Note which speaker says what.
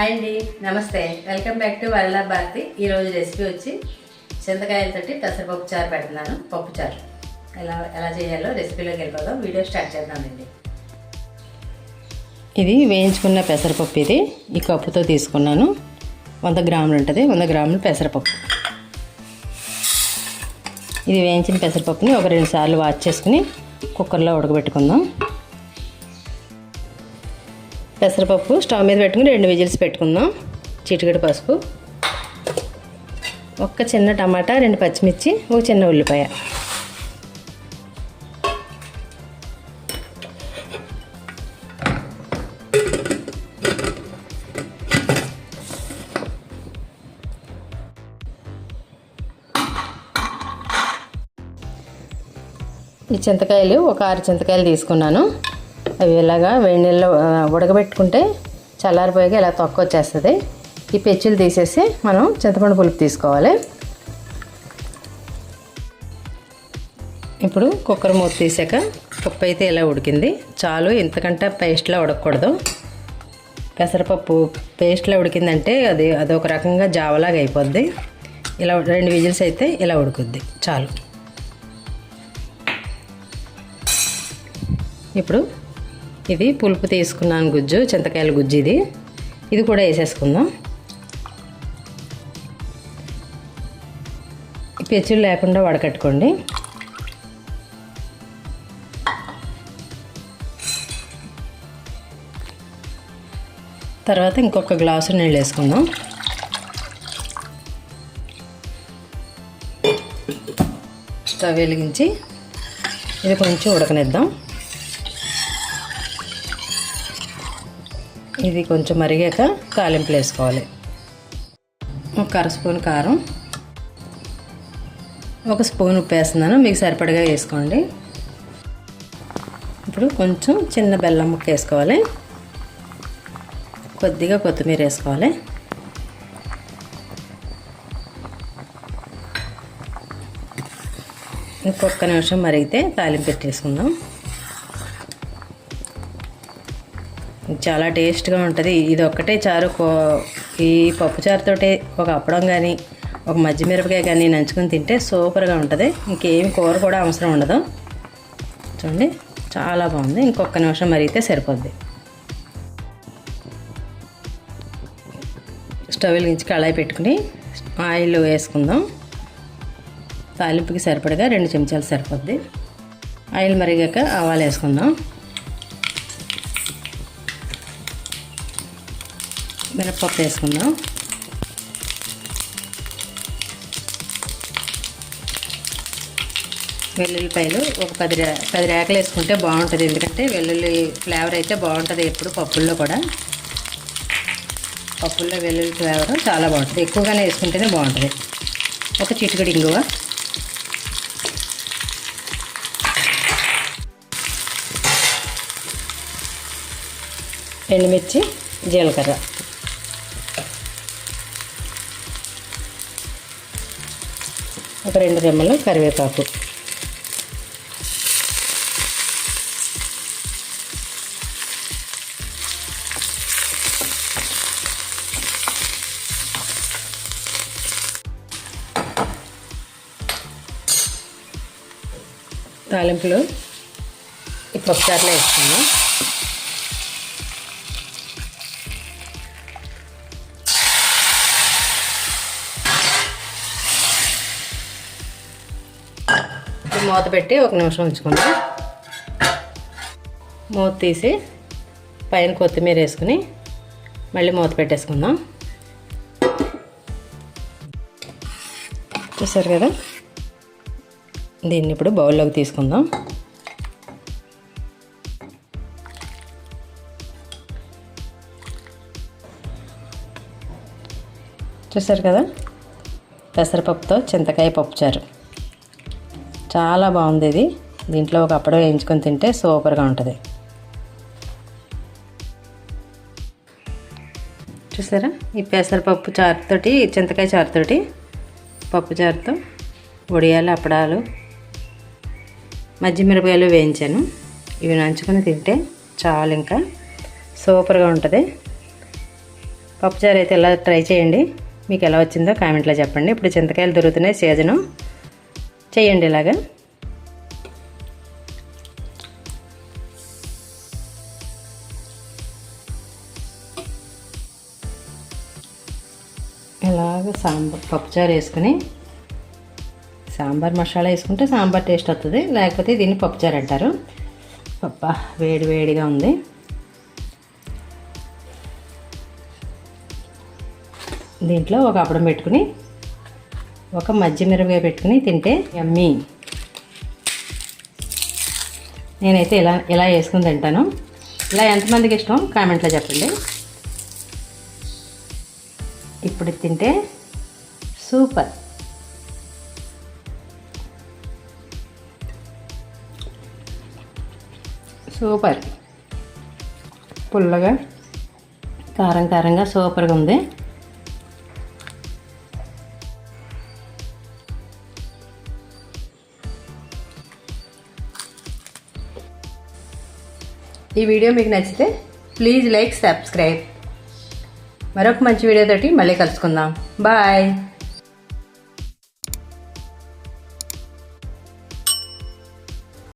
Speaker 1: Hi అండి నమస్తే. Welcome back to world Bharati. ఈరోజు రెసిపీ వచ్చి చింతకాయలతోటి పెసరపప్పు చారు పెడుతున్నాను. పప్పు చారు. ఎలా ఎలా చేయాలో రెసిపీలోకి వెళ్ళిపోదాం. వీడియో స్టార్ట్ చేద్దామండి.
Speaker 2: ఇది వేయించుకున్న పెసరపప్పు ఇది. ఈ కప్పుతో తీసుకున్నాను. వంద గ్రాములు ఉంటుంది. వంద గ్రాములు పెసరపప్పు. ఇది వేయించిన పెసరపప్పుని ఒక రెండు సార్లు వాష్ చేసుకుని కుక్కర్లో ఉడకబెట్టుకుందాం. పెసరపప్పు స్టవ్ మీద పెట్టుకుని రెండు విజిల్స్ పెట్టుకుందాం. చిటికెడు పసుపు. ఒక్క చిన్న టమాటా రెండు పచ్చిమిర్చి ఒక చిన్న ఉల్లిపాయ. ఈ చింతకాయలు ఒక ఆరు చింతకాయలు తీసుకున్నాను. అవి ఇలాగా వేడి నీళ్ళలో ఉడకబెట్టుకుంటే చల్లారిపోయాక ఇలా తొక్క వచ్చేస్తుంది ఈ పెచ్చులు తీసేసి మనం చింతపండు పులుపు తీసుకోవాలి. ఇప్పుడు కుక్కర్ మూత తీసాక పప్పు అయితే ఇలా ఉడికింది. చాలు ఇంతకంటే పేస్ట్లా ఉడకకూడదు. పెసరపప్పు పేస్ట్లా ఉడికిందంటే అది అది ఒక రకంగా జావలాగా అయిపోద్ది. ఇలా రెండు విజిల్స్ అయితే ఇలా ఉడుకుద్ది. చాలు. ఇప్పుడు ఇది పులుపు తీసుకున్నాను గుజ్జు చింతకాయల గుజ్జు ఇది. ఇది కూడా వేసేసుకుందాం. పెచ్చులు లేకుండా వడకట్టుకోండి. తర్వాత ఇంకొక గ్లాసు నీళ్ళు వేసుకుందాం. స్టవ్ వెలిగించి ఇది కొంచెం ఉడకనిద్దాం. ఇది కొంచెం మరిగాక కాలింపులు వేసుకోవాలి. ఒక అర స్పూన్ కారం ఒక స్పూన్ ఉప్పు వేస్తున్నాను. మీకు సరిపడగా వేసుకోండి. ఇప్పుడు కొంచెం చిన్న బెల్లం ముక్క వేసుకోవాలి. కొద్దిగా కొత్తిమీర వేసుకోవాలి. ఇంకొక నిమిషం మరిగితే తాలింపు పెట్టేసుకుందాం. చాలా టేస్ట్గా ఉంటుంది. ఇది ఒక్కటే చారు. కో- ఈ పప్పుచారుతో ఒక అప్పడం కానీ ఒక మజ్జి మిరపకాయ కానీ నంచుకొని తింటే సూపర్గా ఉంటుంది. ఇంకేమి కూర కూడా అవసరం ఉండదు. చూడండి చాలా బాగుంది. ఇంకొక నిమిషం మరిగితే సరిపోద్ది. స్టవ్ వెలిగించి కళాయి పెట్టుకుని ఆయిల్ వేసుకుందాం. తాలింపుకి సరిపడగా రెండు చెంచాలు సరిపోద్ది. ఆయిల్ మరిగాక ఆవాలు వేసుకుందాం. మిరపప్పు వేసుకుందాం వెల్లుల్లిపాయలు ఒక పది పది రేకలు వేసుకుంటే బాగుంటుంది. ఎందుకంటే వెల్లుల్లి ఫ్లేవర్ అయితే బాగుంటుంది ఎప్పుడు పప్పుల్లో కూడా. పప్పుల్లో వెల్లుల్లి ఫ్లేవర్ చాలా బాగుంటుంది. ఎక్కువగానే వేసుకుంటేనే బాగుంటుంది. ఒక చిటికడి ఇంగువ. ఎండుమిర్చి జీలకర్ర. ఒక రెండు రెమ్మల కరివేపాకు. తాలింపులు ఈ పప్పుచారులో వేసుకున్నాం మూత పెట్టి ఒక నిమిషం ఉంచుకుందాం మూత తీసి పైన కొత్తిమీర వేసుకుని మళ్ళీ మూత పెట్టేసుకుందాం. చూసారు కదా? దీన్ని ఇప్పుడు బౌల్లోకి తీసుకుందాం. చూసారు కదా? పెసరపప్పుతో చింతకాయ పప్పుచారు. చాలా బాగుంది ఇది. దీంట్లో ఒక అప్పడం వేయించుకొని తింటే సూపర్గా ఉంటుంది. చూసారా? ఈ పెసరపప్పు చారుతోటి చింతకాయ చారుతోటి పప్పు చారుతో వడియాలు అప్పడాలు మజ్జి మిరపకాయలు వేయించాను. ఇవి నంచుకొని తింటే చాలు ఇంకా సూపర్గా ఉంటుంది. పప్పుచారు అయితే ఇలా ట్రై చేయండి. మీకు ఎలా వచ్చిందో కామెంట్లో చెప్పండి. ఇప్పుడు చింతకాయలు దొరుకుతున్నాయి సీజను. చేయండి ఇలాగా. ఇలాగ సాంబార్ పప్పుచారు వేసుకుని సాంబార్ మసాలా వేసుకుంటే సాంబార్ టేస్ట్ వస్తుంది లేకపోతే దీన్ని పప్పుచారు అంటారు. పప్ప వేడి వేడిగా ఉంది. దీంట్లో ఒక అప్పడం పెట్టుకుని ఒక మజ్జి మిరపకాయ పెట్టుకుని తింటే యమ్మీ నేనైతే ఇలా ఇలా వేసుకుని తింటాను. ఇలా ఎంతమందికి ఇష్టం? కామెంట్లో చెప్పండి. ఇప్పుడు తింటే సూపర్. సూపర్. పుల్లగా కారం కారంగా సూపర్గా ఉంది. ఈ వీడియో మీకు నచ్చితే ప్లీజ్ లైక్ సబ్స్క్రైబ్. మరొక మంచి వీడియోతోటి మళ్ళీ కలుసుకుందాం. బాయ్.